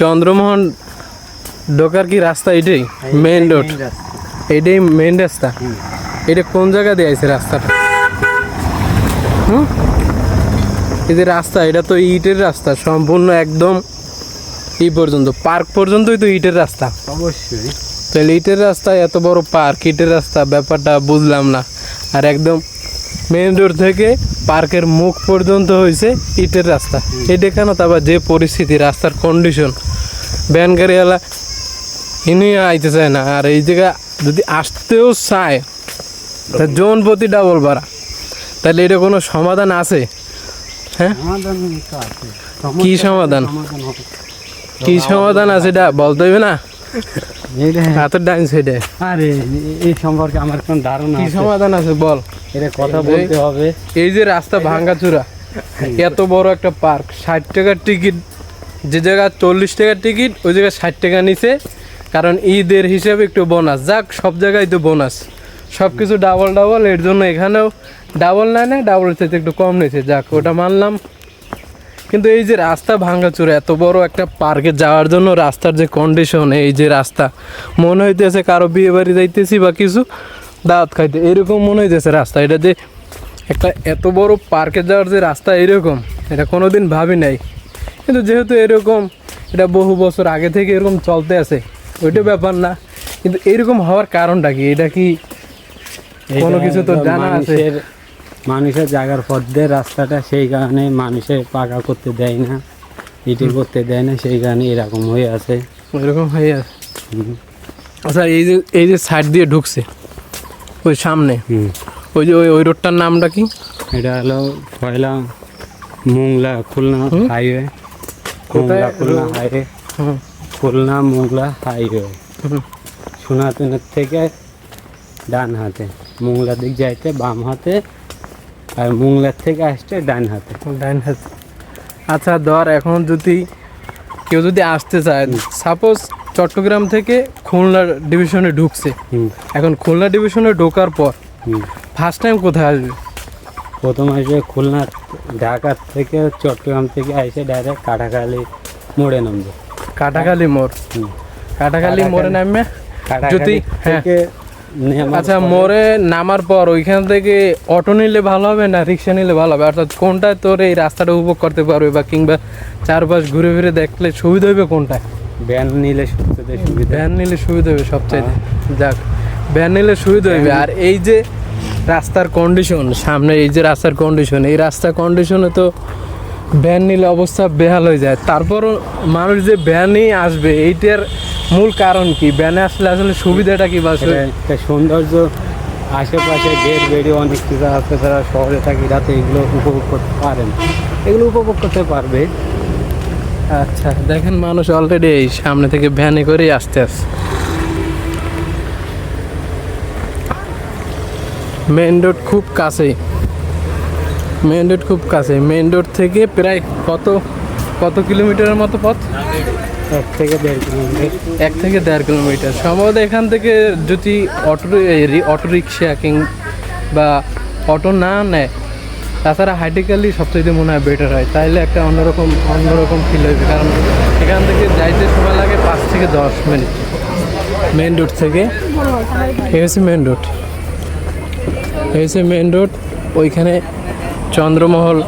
চন্দ্রমোহন ঢোকার কি রাস্তা এটাই? মেইন রোড এটাই মেইন রাস্তা? এটা কোন জায়গা দিয়ে আছে রাস্তাটা? হুম? এই যে রাস্তা এটা তো ইটের রাস্তা সম্পূর্ণ একদম ই পর্যন্ত পার্ক পর্যন্তই তো ইটের রাস্তা। অবশ্যই। তাহলে ইটের রাস্তা এত বড় পার্ক ইটের রাস্তা ব্যাপারটা বুঝলাম না। আর একদম মেন রোড থেকে পার্কের মুখ পর্যন্ত হয়েছে ইটের রাস্তা। এটা কেন তারপর যে পরিস্থিতি রাস্তার কন্ডিশন ভ্যান গাড়িওয়ালা ইনি আইতে চায় না। আর এই জায়গা যদি আসতেও চায় তা জন প্রতি ডাবল ভাড়া। তাহলে এটা কোনো সমাধান আছে? হ্যাঁ? কি সমাধান? কি সমাধান আছে এটা বলতে হবে না? হাতের ডাইন সাইডে আরে এই সম্পর্কে আমার কোন ধারণা কি সমাধান আছে বল? এটা কথা বলতে হবে। এই যে রাস্তা ভাঙ্গাচুরা এত বড় একটা পার্ক ষাট টাকার টিকিট যে চল্লিশ টাকার টিকিট ওই জায়গায় ষাট টাকা নিছে। কারণ ঈদের হিসেবে একটু বোনাস যাক সব জায়গায় তো বোনাস সব কিছু ডাবল ডাবল এর জন্য এখানেও ডাবল না না ডাবল চাইতে একটু কম নিয়েছে যাক ওটা মানলাম। কিন্তু এই যে রাস্তা ভাঙ্গাচুরা এত বড় একটা পার্কে যাওয়ার জন্য রাস্তার যে কন্ডিশন এই যে রাস্তা মনে হইতেছে কারও বিয়ে বাড়ি যাইতেছি বা কিছু দাওয়াত খাইতে এরকম মনে হইতেছে রাস্তা। এটা যে একটা এত বড় পার্কে যাওয়ার যে রাস্তা এরকম এটা কোনোদিন ভাবি নাই। কিন্তু যেহেতু এরকম এটা বহু বছর আগে থেকে এরকম চলতে আছে ওইটা ব্যাপার না। কিন্তু এরকম হওয়ার কারণটা কি? এটা কি কোনো কিছু তো জানা আছে। মানুষের জায়গার পদ্মের রাস্তাটা সেই কারণে মানুষের পাকা করতে দেয় না ইটি করতে দেয় না সেই কারণে এরকম হয়ে আছে। ওইরকম হয়ে আছে। আচ্ছা এই যে এই যে সাইড দিয়ে ঢুকছে ওই সামনে ওই যে ওই ওই রোডটার নামটা কি? এটা হলো পয়লা Mongla Khulna highway? Mongla Khulna highway. Khulna Mongla highway. সোনাতনের থেকে ডান হাতে মোংলা দিক যাইতে বাম হাতে আর মোংলার থেকে আসছে ডান হাতে ডাইন হাত আচ্ছা ধর এখন যদি কেউ যদি আসতে চায় সাপোজ চট্টগ্রাম থেকে খুলনা ডিভিশনে ঢুকছে। এখন খুলনা ডিভিশনে ঢোকার পর ফার্স্ট টাইম কোথায় আসবে? প্রথম আসবে খুলনা ঢাকা থেকে চট্টগ্রাম থেকে আসে ডাইরেক্ট কাটাখালি মোড়ে নামবে। কাটাখালি মোড়। কাটাখালি মোড়ে নামবে। যদি হ্যাঁ। আচ্ছা মোড়ে নামার পর ওইখান থেকে অটো নিলে ভালো হবে না রিক্সা নিলে ভালো হবে? অর্থাৎ কোনটায় তোর এই রাস্তাটা উপভোগ করতে পারবে বা কিংবা চারপাশ ঘুরে ফিরে দেখলে সুবিধা হবে কোনটায়? ভ্যান নিলে সবচেয়ে সুবিধা। ভ্যান নিলে সুবিধা হবে সবচাইতে। যাক ভ্যান নিলে সুবিধা হবে। আর এই যে রাস্তার কন্ডিশন সামনে এই যে রাস্তার কন্ডিশন এই রাস্তার কন্ডিশনে তো ভ্যান নিলে অবস্থা বেহাল হয়ে যায়। তারপরও মানুষ যে ভ্যানই আসবে এইটার মূল কারণ কি? ভ্যানে আসলে আসলে সুবিধাটা কি বা সৌন্দর্য আশেপাশে গেট বেড়ে অনেক কিছু আছে তারা শহরে থাকি রাতে এগুলো উপভোগ করতে পারেন। এগুলো উপভোগ করতে পারবে। আচ্ছা দেখেন মানুষ অলরেডি এই সামনে থেকে ভ্যানে করেই আসতে আসে মেন রোড খুব কাছেই। মেন রোড খুব কাছে মেন রোড থেকে প্রায় কত কত কিলোমিটারের মতো পথ? এক থেকে দেড় কিলোমিটার। এক থেকে দেড় কিলোমিটার। সম্ভবত এখান থেকে যদি অটো অটো রিক্সা কিং বা অটো না নেয়, তাছাড়া হাইটিক্যালি সবচেয়ে মনে হয় বেটার হয়। তাইলে একটা অন্যরকম অন্যরকম ফিল হবে কারণ এখান থেকে যাইতে সময় লাগে পাঁচ থেকে দশ মিনিট। মেন রোড থেকে। হচ্ছে মেন রোড হচ্ছে মেন রোড ওইখানে চন্দ্রমহল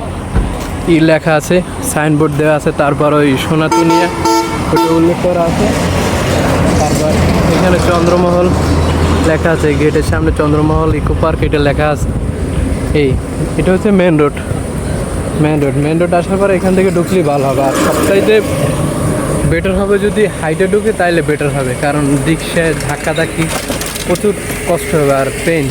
ই লেখা আছে, সাইনবোর্ড দেওয়া আছে, তারপর ওই সোনাতুনিয়া। উল্লেখ করা আছে। তারপর এখানে চন্দ্রমহল লেখা আছে, গেটের সামনে চন্দ্রমহল ইকো পার্ক, এটা লেখা আছে। এই, এটা হচ্ছে main road main road main road আসার পর এখান থেকে ঢুকলেই ভালো হবে। আর সবচাইতে বেটার হবে যদি হাইটে ঢুকে, তাইলে বেটার হবে। কারণ রিক্সায় ধাক্কা ধাক্কি প্রচুর কষ্ট হবে আর পেন